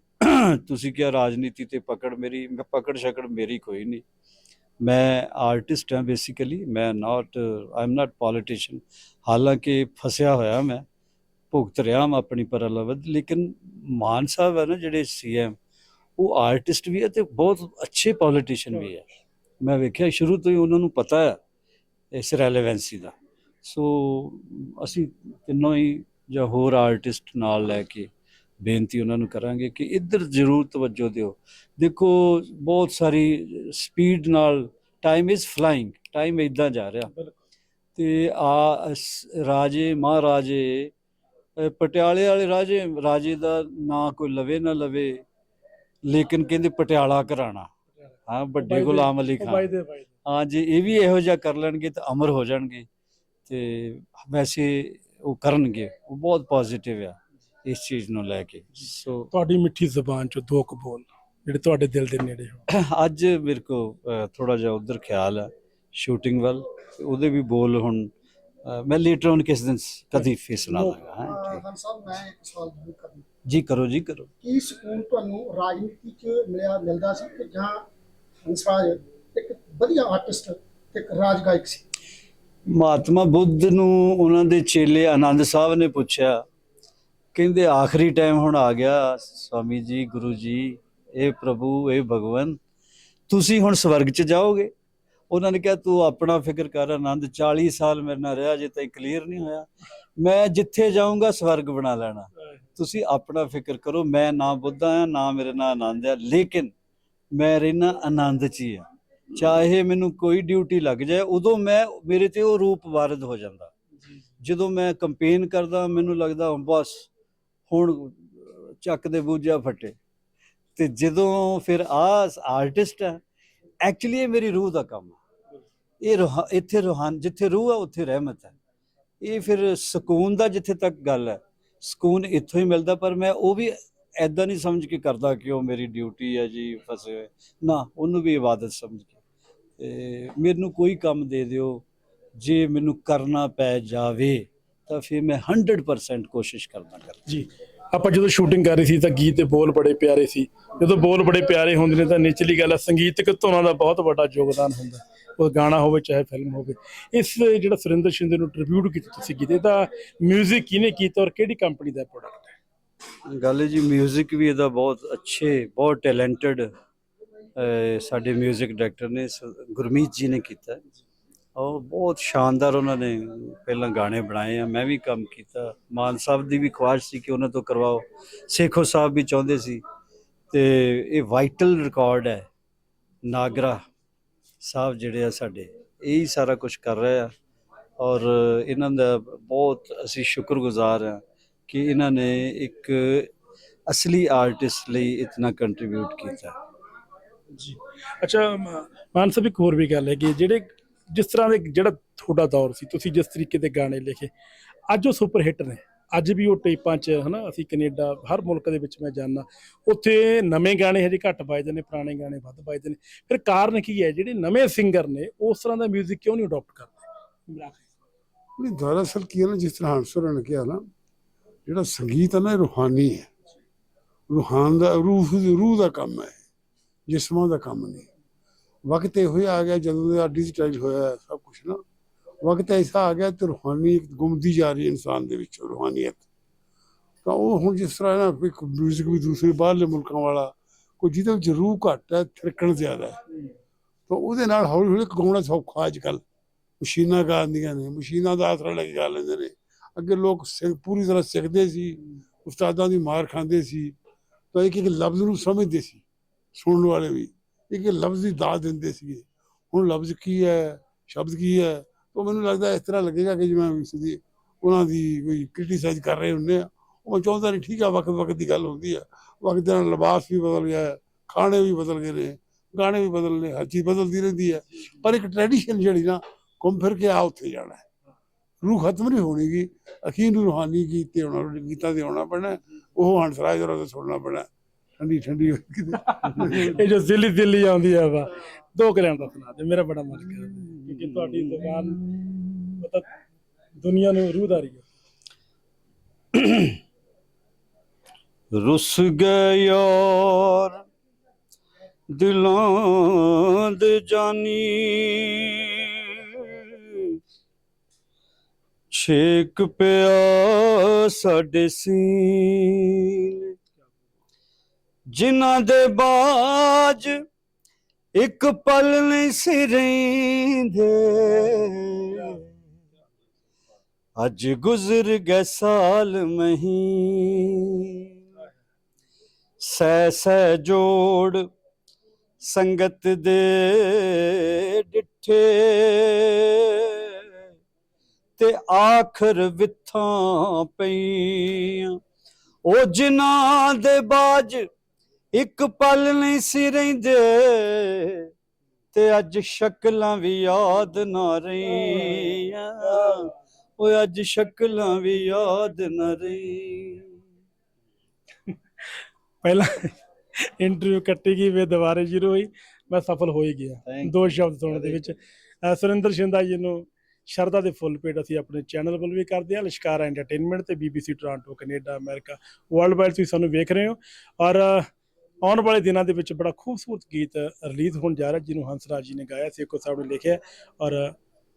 ਤੁਸੀਂ ਕਿਹਾ ਰਾਜਨੀਤੀ ਤੇ ਪਕੜ ਮੇਰੀ, ਮੈਂ ਪਕੜ ਸ਼ਕੜ ਮੇਰੀ ਕੋਈ ਨਹੀਂ। ਮੈਂ ਆਰਟਿਸਟ ਹਾਂ ਬੇਸਿਕਲੀ, ਮੈਂ ਨਾਟ ਆਈ ਐਮ ਨਾਟ ਪੋਲੀਟੀਸ਼ੀਅਨ ਹਾਲਾਂਕਿ ਫਸਿਆ ਹੋਇਆ ਮੈਂ, ਭੁਗਤ ਰਿਹਾ ਮੈਂ ਆਪਣੀ ਪਰਲਵਦ ਲੇਕਿਨ ਮਾਨ ਸਾਹਿਬ ਹੈ ਨਾ ਜਿਹੜੇ ਸੀਐਮ ਉਹ ਆਰਟਿਸਟ ਵੀ ਹੈ ਤੇ ਬਹੁਤ ਅੱਛੇ ਪੋਲੀਟੀਸ਼ੀਅਨ ਵੀ ਹੈ। ਮੈਂ ਵੇਖਿਆ ਸ਼ੁਰੂ ਤੋਂ ਹੀ ਉਹਨਾਂ ਨੂੰ ਪਤਾ ਹੈ ਇਸ ਰੈਲੇਵੈਂਸੀ ਦਾ। ਸੋ ਅਸੀਂ ਤਿੰਨੋਂ ਹੀ ਜਾਂ ਹੋਰ ਆਰਟਿਸਟ ਨਾਲ ਲੈ ਕੇ ਬੇਨਤੀ ਉਹਨਾਂ ਨੂੰ ਕਰਾਂਗੇ ਕਿ ਇੱਧਰ ਜ਼ਰੂਰ ਤਵੱਜੋ ਦਿਓ। ਦੇਖੋ ਬਹੁਤ ਸਾਰੀ ਸਪੀਡ ਨਾਲ ਟਾਈਮ ਇਜ਼ ਫਲਾਈਂਗ ਟਾਈਮ ਇਦਾਂ ਜਾ ਰਿਹਾ। ਤੇ ਆ ਰਾਜੇ ਮਹਾਰਾਜੇ ਪਟਿਆਲੇ ਵਾਲੇ ਰਾਜੇ ਰਾਜੇ ਦਾ ਨਾਂ ਕੋਈ ਲਵੇ ਨਾ ਲਵੇ ਲੇਕਿਨ ਕਹਿੰਦੇ ਪਟਿਆਲਾ ਘਰਾਣਾ। ਹਾਂ ਵੱਡੇ ਗੁਲਾਮ ਅਲੀ ਖਾਨ। ਹਾਂ ਜੇ ਇਹ ਵੀ ਇਹੋ ਜਿਹਾ ਕਰ ਲੈਣਗੇ ਤਾਂ ਅਮਰ ਹੋ ਜਾਣਗੇ। ਤੇ ਵੈਸੇ ਉਹ ਕਰਨਗੇ ਉਹ ਬਹੁਤ ਪੋਜ਼ਿਟਿਵ ਆ। ਇਸ ਚੀਜ਼ ਨੂੰ ਲੈ ਕੇ। ਸੋ ਤੁਹਾਡੀ ਮਿੱਠੀ ਜ਼ੁਬਾਨ ਚੋਂ ਦੋ ਕੁ ਬੋਲ ਜਿਹੜੇ ਤੁਹਾਡੇ ਦਿਲ ਦੇ ਨੇੜੇ ਹੋ। ਅੱਜ ਮੇਰੇ ਕੋ ਥੋੜਾ ਜਿਹਾ ਉਧਰ ਖਿਆਲ ਹੈ ਸ਼ੂਟਿੰਗ ਵੱਲ। ਉਹਦੇ ਵੀ ਬੋਲ ਹੁਣ ਮੈਂ ਲੇਟਰ ਔਨ ਕਿਸ ਦਿਨ ਕਦੀ ਫੇਰ ਸੁਣਾ ਦਾਂਗਾ ਹਾਂ ਠੀਕ। ਸਾਹਿਬ ਮੈਂ ਇੱਕ ਸਵਾਲ ਜ਼ਰੂਰ ਕਰਨਾ। ਜੀ ਕਰੋ ਜੀ ਕਰੋ। ਕੀ ਸਕੂਨ ਤੁਹਾਨੂੰ ਰਾਜਨੀਤੀ 'ਚ ਮਿਲਿਆ ਮਿਲਦਾ ਸੀ ਕਿ ਜਾਂ ਹੰਸਰਾਜ ਇੱਕ ਵਧੀਆ ਆਰਟਿਸਟ ਤੇ ਇੱਕ ਰਾਜ ਗਾਇਕ ਸੀ? ਮਹਾਤਮਾ ਬੁੱਧ ਨੂੰ ਉਹਨਾਂ ਦੇ ਚੇਲੇ ਆਨੰਦ ਸਾਹਿਬ ਨੇ ਪੁੱਛਿਆ ਕਹਿੰਦੇ ਆਖਰੀ ਟਾਈਮ ਹੁਣ ਆ ਗਿਆ ਸਵਾਮੀ ਜੀ ਗੁਰੂ ਜੀ ਇਹ ਪ੍ਰਭੂ ਇਹ ਭਗਵਾਨ ਤੁਸੀਂ ਹੁਣ ਸਵਰਗ 'ਚ ਜਾਓਗੇ? ਉਹਨਾਂ ਨੇ ਕਿਹਾ ਤੂੰ ਆਪਣਾ ਫਿਕਰ ਕਰ ਆਨੰਦ 40 ਸਾਲ ਮੇਰੇ ਨਾਲ ਰਿਹਾ ਜੇ ਤਾਈਂ ਕਲੀਅਰ ਨਹੀਂ ਹੋਇਆ। ਮੈਂ ਜਿੱਥੇ ਜਾਊਂਗਾ ਸਵਰਗ ਬਣਾ ਲੈਣਾ। ਤੁਸੀਂ ਆਪਣਾ ਫਿਕਰ ਕਰੋ ਮੈਂ ਨਾ ਬੁੱਧਾ ਆ ਨਾ ਮੇਰੇ ਨਾਲ ਆਨੰਦ ਆ ਲੇਕਿਨ ਮੈਂ ਰਹਿਣਾ ਆਨੰਦ 'ਚ ਹੀ ਆ ਚਾਹੇ ਮੈਨੂੰ ਕੋਈ ਡਿਊਟੀ ਲੱਗ ਜਾਏ ਉਦੋਂ ਮੈਂ ਮੇਰੇ ਤੇ ਉਹ ਰੂਪ ਵਾਰਦ ਹੋ ਜਾਂਦਾ। ਜਦੋਂ ਮੈਂ ਕੰਪੇਨ ਕਰਦਾ ਮੈਨੂੰ ਲੱਗਦਾ ਬਸ ਹੁਣ ਚੱਕ ਦੇ ਬੂਝਾ ਫਟੇ। ਤੇ ਜਦੋਂ ਫਿਰ ਆ ਆਰਟਿਸਟ ਹੈ ਐਕਚੁਅਲੀ ਇਹ ਮੇਰੀ ਰੂਹ ਦਾ ਕੰਮ ਹੈ ਇਹ ਰੂਹਾ- ਇੱਥੇ ਰੂਹਾਨ, ਜਿੱਥੇ ਰੂਹ ਹੈ ਉੱਥੇ ਰਹਿਮਤ ਹੈ। ਇਹ ਫਿਰ ਸਕੂਨ ਦਾ ਜਿੱਥੇ ਤੱਕ ਗੱਲ ਹੈ, ਸਕੂਨ ਇੱਥੋਂ ਹੀ ਮਿਲਦਾ, ਪਰ ਮੈਂ ਉਹ ਵੀ ਐਦਾਂ ਨਹੀਂ ਸਮਝ ਕੇ ਕਰਦਾ ਕਿ ਉਹ ਮੇਰੀ ਡਿਊਟੀ ਹੈ ਜੀ, ਫਸੇ ਹੋਏ। ਨਾ, ਉਹਨੂੰ ਵੀ ਇਬਾਦਤ ਸਮਝ ਕੇ। ਤੇ ਮੈਨੂੰ ਕੋਈ ਕੰਮ ਦੇ ਦਿਓ, ਜੇ ਮੈਨੂੰ ਕਰਨਾ ਪੈ ਜਾਵੇ। ਤਾਂ ਫਿਰ ਮੈਂ 100% ਕੋਸ਼ਿਸ਼ ਕਰਦਾ ਕਰ ਜੀ ਆਪਾਂ ਜਦੋਂ ਸ਼ੂਟਿੰਗ ਕਰ ਰਹੇ ਸੀ ਤਾਂ ਗੀਤ ਦੇ ਬੋਲ ਬੜੇ ਪਿਆਰੇ ਸੀ ਜਦੋਂ ਬੋਲ ਬੜੇ ਪਿਆਰੇ ਹੁੰਦੇ ਨੇ ਤਾਂ ਨਿਚਲੀ ਗੱਲ ਹੈ ਸੰਗੀਤਕ ਧੁਨਾਂ ਦਾ ਬਹੁਤ ਵੱਡਾ ਯੋਗਦਾਨ ਹੁੰਦਾ ਉਹ ਗਾਣਾ ਹੋਵੇ ਚਾਹੇ ਫਿਲਮ ਹੋਵੇ ਇਸ ਜਿਹੜਾ ਸੁਰਿੰਦਰ ਸ਼ਿੰਦੇ ਨੂੰ ਟ੍ਰਿਬਿਊਟ ਕੀਤਾ ਤੁਸੀਂ ਗੀਤ ਇਹਦਾ 뮤직 ਕਿਹਨੇ ਕੀਤਾ ਔਰ ਕਿਹੜੀ ਕੰਪਨੀ ਦਾ ਪ੍ਰੋਡਕਟ ਹੈ ਗੱਲ ਹੈ ਜੀ 뮤직 ਵੀ ਇਹਦਾ ਬਹੁਤ ਅੱਛੇ ਬਹੁਤ ਟੈਲੈਂਟਡ ਸਾਡੇ 뮤직 ਡਾਇਰੈਕਟਰ ਨੇ ਸ- ਗੁਰਮੀਤ ਜੀ ਨੇ ਕੀਤਾ ਹੈ। ਔਰ ਬਹੁਤ ਸ਼ਾਨਦਾਰ ਉਹਨਾਂ ਨੇ ਪਹਿਲਾਂ ਗਾਣੇ ਬਣਾਏ ਆ, ਮੈਂ ਵੀ ਕੰਮ ਕੀਤਾ। ਮਾਨ ਸਾਹਿਬ ਦੀ ਵੀ ਖੁਆਇਸ਼ ਸੀ ਕਿ ਉਹਨਾਂ ਤੋਂ ਕਰਵਾਓ। ਸੇਖੋ ਸਾਹਿਬ ਵੀ ਚਾਹੁੰਦੇ ਸੀ। ਤੇ ਇਹ ਵਾਈਟਲ ਰਿਕਾਰਡ ਹੈ। ਨਾਗਰਾ ਸਾਹਿਬ ਜਿਹੜੇ ਆ ਸਾਡੇ, ਇਹੀ ਸਾਰਾ ਕੁਝ ਕਰ ਰਹੇ ਆ। ਔਰ ਇਹਨਾਂ ਦਾ ਬਹੁਤ ਅਸੀਂ ਸ਼ੁਕਰਗੁਜ਼ਾਰ ਆ ਕਿ ਇਹਨਾਂ ਨੇ ਇੱਕ ਅਸਲੀ ਆਰਟਿਸਟ ਲਈ ਇਤਨਾ ਕੰਟਰੀਬਿਊਟ ਕੀਤਾ। ਜੀ। ਅੱਛਾ, ਮ- ਮਾਨ ਸਾਹਿਬ, ਇੱਕ ਹੋਰ ਵੀ ਗੱਲ ਹੈ। ਕਿ ਜਿਹੜੇ ਜਿਸ ਤਰ੍ਹਾਂ ਦੇ ਜਿਹੜਾ ਤੁਹਾਡਾ ਦੌਰ ਸੀ, ਤੁਸੀਂ ਜਿਸ ਤਰੀਕੇ ਦੇ ਗਾਣੇ ਲਿਖੇ, ਅੱਜ ਉਹ ਸੁਪਰ ਹਿੱਟ ਨੇ। ਅੱਜ ਵੀ ਉਹ ਟੇਪਾਂ 'ਚ, ਹਨਾ, ਅਸੀਂ ਕੈਨੇਡਾ, ਹਰ ਮੁਲਕ ਦੇ ਵਿੱਚ ਮੈਂ ਜਾਣਦਾ ਉੱਥੇ ਨਵੇਂ ਗਾਣੇ ਹਜੇ ਘੱਟ ਵੱਜਦੇ ਨੇ, ਪੁਰਾਣੇ ਗਾਣੇ ਵੱਧ ਵੱਜਦੇ ਨੇ। ਫਿਰ ਕਾਰਨ ਕੀ ਹੈ? ਜਿਹੜੇ ਨਵੇਂ ਸਿੰਗਰ ਨੇ, ਉਸ ਤਰ੍ਹਾਂ ਦਾ 뮤직 ਕਿਉਂ ਨਹੀਂ ਅਡਾਪਟ ਕਰਦੇ? ਨਹੀਂ, ਦਰਅਸਲ ਕੀ ਹੈ ਨਾ, ਜਿਸ ਤਰ੍ਹਾਂ ਹੰਸਰ ਨੇ ਕਿਹਾ ਨਾ, ਜਿਹੜਾ ਸੰਗੀਤ ਹੈ ਨਾ ਰੂਹਾਨੀ ਹੈ। ਰੂਹਾਨ ਦਾ, ਰੂਹ ਰੂਹ ਦਾ ਕੰਮ ਹੈ। ਜਿਸਮਾਂ ਦਾ ਕੰਮ ਨਹੀਂ। ਵਕਤ ਇਹੋ ਹੀ ਆ ਗਿਆ ਜਦੋਂ ਦਾ ਡਿਜੀਟਲ ਹੋਇਆ ਸਭ ਕੁਝ ਨਾ। ਵਕਤ ਐਸਾ ਆ ਗਿਆ ਤੇ ਰੂਹਾਨੀ ਗੁੰਮਦੀ ਜਾ ਰਹੀ ਇਨਸਾਨ ਦੇ ਵਿੱਚ, ਰੂਹਾਨੀਅਤ। ਤਾਂ ਉਹ ਹੁਣ ਜਿਸ ਤਰ੍ਹਾਂ ਨਾ ਇੱਕ 뮤직 ਵੀ ਦੂਸਰੇ ਬਾਹਰਲੇ ਮੁਲਕਾਂ ਵਾਲਾ, ਕੋਈ ਜਿਹਦੇ ਵਿੱਚ ਰੂਹ ਘੱਟ ਹੈ, ਥਿਰਕਣ ਜ਼ਿਆਦਾ ਹੈ। ਤਾਂ ਉਹਦੇ ਨਾਲ ਹੌਲੀ ਹੌਲੀ ਗਾਉਣਾ ਸੌਖਾ ਅੱਜ ਕੱਲ੍ਹ। ਮਸ਼ੀਨਾਂ ਗਾਉਂਦੀਆਂ ਨੇ, ਮਸ਼ੀਨਾਂ ਦਾ ਆਸਰਾ ਲੈ ਕੇ ਗਾ ਲੈਂਦੇ ਨੇ। ਅੱਗੇ ਲੋਕ ਸਿੱਖ- ਪੂਰੀ ਤਰ੍ਹਾਂ ਸਿੱਖਦੇ ਸੀ, ਉਸਤਾਦਾਂ ਦੀ ਮਾਰ ਖਾਂਦੇ ਸੀ। ਤਾਂ ਇੱਕ ਇੱਕ ਲਫ਼ਜ਼ ਨੂੰ ਸਮਝਦੇ ਸੀ, ਸੁਣਨ ਵਾਲੇ ਵੀ। ਇੱਕ ਲਫ਼ਜ਼ ਦੀ ਦਾਤ ਦਿੰਦੇ ਸੀਗੇ। ਹੁਣ ਲਫ਼ਜ਼ ਕੀ ਹੈ ਸ਼ਬਦ ਕੀ ਹੈ? ਉਹ ਮੈਨੂੰ ਲੱਗਦਾ ਇਸ ਤਰ੍ਹਾਂ ਲੱਗੇਗਾ ਕਿ ਜਿਵੇਂ ਇਸ ਉਹਨਾਂ ਦੀ ਕੋਈ ਕ੍ਰਿਟਿਸਾਈਜ਼ ਕਰ ਰਹੇ ਹੁੰਦੇ ਆ ਉਹ ਚਾਹੁੰਦਾ ਨਹੀਂ ਠੀਕ ਆ ਵਕਤ ਵਕਤ ਦੀ ਗੱਲ ਹੁੰਦੀ ਆ। ਵਕਤ ਦੇ ਨਾਲ ਲਿਬਾਸ ਵੀ ਬਦਲ ਗਿਆ ਹੈ, ਖਾਣੇ ਵੀ ਬਦਲ ਗਏ ਨੇ ਗਾਣੇ ਵੀ ਬਦਲ ਨੇ ਹਰ ਚੀਜ਼ ਬਦਲਦੀ ਰਹਿੰਦੀ ਹੈ। ਪਰ ਇੱਕ ਟ੍ਰੈਡੀਸ਼ਨ ਜਿਹੜੀ ਨਾ ਘੁੰਮ ਫਿਰ ਕੇ ਆ ਉੱਥੇ ਜਾਣਾ ਹੈ। ਰੂਹ ਖਤਮ ਨਹੀਂ ਹੋਣੀਗੀ ਅਖੀਰ ਨੂੰ ਰੂਹਾਨੀ ਗੀਤ ਤੇ ਆਉਣਾ ਗੀਤਾਂ ਤੇ ਆਉਣਾ ਪੈਣਾ ਉਹ ਹੰਸਰਾਜ ਦਾ ਸੁਣਨਾ ਪੈਣਾ ਠੰਡੀ ਠੰਡੀ ਕਿਤੇ। ਇਹ ਜੋ ਦਿੱਲੀ ਦਿੱਲੀ ਆਉਂਦੀ ਆ ਵਾ ਦੋ ਕਲਿਆਂ ਦਾ ਸੁਣਾ ਦੇ ਮੇਰਾ ਬੜਾ ਮਨ ਕਰਦਾ ਕਿਉਂਕਿ ਤੁਹਾਡੀ ਜ਼ੁਬਾਨ ਮਤਲਬ ਦੁਨੀਆ ਨੂੰ ਰੂਹਦਾਰੀ ਹੈ ਰੁੱਸ ਗਏ ਦਿਲਾਂ ਦੇ ਜਾਨੀ। ਛੇਕ ਪਿਆ ਸਾਡੇ ਸੀਨੇ। ਜਿਨ੍ਹਾਂ ਦੇ ਬਾਜ ਇੱਕ ਪਲ ਨਹੀਂ ਸੀ ਅੱਜ ਗੁਜ਼ਰ ਗਏ ਸਾਲ ਮਹੀ। ਸੈ ਸੈ ਜੋੜ ਸੰਗਤ ਦੇ ਡਿੱਠੇ। ਤੇ ਆਖਰ ਵਿਥਾਂ ਪਈਆਂ। ਉਹ ਜਿਨ੍ਹਾਂ ਦੇ ਬਾਜ ਇੱਕ ਪਲ ਨਹੀਂ ਸੀ ਰਹਿੰਦੇ ਤੇ ਅੱਜ ਸ਼ਕਲਾਂ ਵੀ ਯਾਦ ਨਾ ਰਹੀਆਂ। ਓਏ ਅੱਜ ਸ਼ਕਲਾਂ ਵੀ ਯਾਦ ਨਾ ਰਹੀ ਪਹਿਲਾਂ ਇੰਟਰਵਿਊ ਕੱਟੀ ਗਈ ਵੇ ਦੁਬਾਰੇ ਜ਼ੀਰੋ ਹੋਈ ਮੈਂ ਸਫਲ ਹੋ ਹੀ ਗਿਆ। ਦੋ ਸ਼ਬਦ ਸੁਣਨ ਦੇ ਵਿੱਚ। ਸੁਰਿੰਦਰ ਸ਼ਿੰਦਾ ਜੀ ਨੂੰ ਸ਼ਰਧਾ ਦੇ ਫੁੱਲ ਪੇਟ ਅਸੀਂ ਆਪਣੇ ਚੈਨਲ ਵੱਲ ਵੀ ਕਰਦੇ ਹਾਂ ਲਿਸ਼ਕਾਰਾ ਐਂਟਰਟੇਨਮੈਂਟ ਤੇ BBC Toronto Canada America world wide ਤੁਸੀਂ ਸਾਨੂੰ ਵੇਖ ਰਹੇ ਹੋ। ਔਰ ਆਉਣ ਵਾਲੇ ਦਿਨਾਂ ਦੇ ਵਿੱਚ ਬੜਾ ਖੂਬਸੂਰਤ ਗੀਤ ਰਿਲੀਜ਼ ਹੋਣ ਜਾ ਰਿਹਾ, ਜਿਹਨੂੰ ਹੰਸਰਾਜ ਜੀ ਨੇ ਗਾਇਆ ਸੀ, ਇੱਕੋ ਸਾਹਿਬ ਨੇ ਲਿਖਿਆ ਔਰ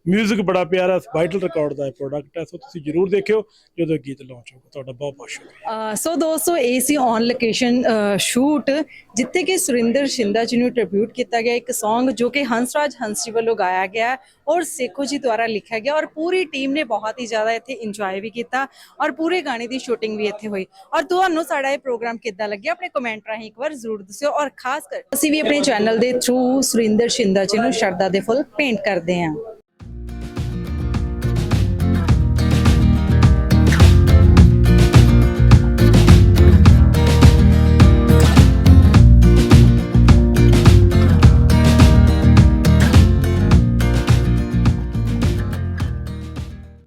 ਮਿਊਜ਼ਿਕ ਬੜਾ ਪਿਆਰਾ ਵਾਈਟਲ ਰਿਕਾਰਡ ਦਾ ਪ੍ਰੋਡਕਟ ਹੈ, ਸੋ ਤੁਸੀਂ ਜਰੂਰ ਦੇਖਿਓ ਜਦੋਂ ਗੀਤ ਲਾਂਚ ਹੋਊਗਾ। ਤੁਹਾਡਾ ਬਹੁਤ ਬਹੁਤ ਸ਼ੁਕਰੀਆ। ਸੋ ਦੋਸਤੋ, ਇਹ ਸੀ ਔਨ ਲੋਕੇਸ਼ਨ ਸ਼ੂਟ ਜਿੱਥੇ ਕਿ ਸੁਰਿੰਦਰ ਸ਼ਿੰਦਾ ਜੀ ਨੂੰ ਟ੍ਰਿਬਿਊਟ ਕੀਤਾ ਗਿਆ। ਇੱਕ Song ਜੋ ਕਿ ਹੰਸਰਾਜ ਹੰਸ ਵੱਲੋਂ ਗਾਇਆ ਗਿਆ ਔਰ ਸੇਖੋ ਜੀ ਦੁਆਰਾ ਲਿਖਿਆ ਗਿਆ ਔਰ ਪੂਰੀ ਟੀਮ ਨੇ ਬਹੁਤ ਹੀ ਜ਼ਿਆਦਾ ਇੱਥੇ ਇੰਜੋਏ ਵੀ ਕੀਤਾ ਔਰ ਪੂਰੇ ਗਾਣੇ ਦੀ ਸ਼ੂਟਿੰਗ ਵੀ ਇੱਥੇ ਹੋਈ। ਔਰ ਤੁਹਾਨੂੰ ਸਾਡਾ ਇਹ ਪ੍ਰੋਗਰਾਮ ਕਿੱਦਾਂ ਲੱਗਿਆ, ਆਪਣੇ ਕਮੈਂਟ ਰਾਹੀਂ ਇੱਕ ਵਾਰ ਜ਼ਰੂਰ ਦੱਸਿਓ ਔਰ ਖਾਸ ਕਰ ਅਸੀਂ ਵੀ ਆਪਣੇ ਚੈਨਲ ਦੇ ਥਰੂ ਸੁਰਿੰਦਰ ਸ਼ਿੰਦਾ ਜੀ ਨੂੰ ਸ਼ਰਧਾ ਦੇ ਫੁੱਲ ਪੇਂਟ ਕਰਦੇ ਹਾਂ।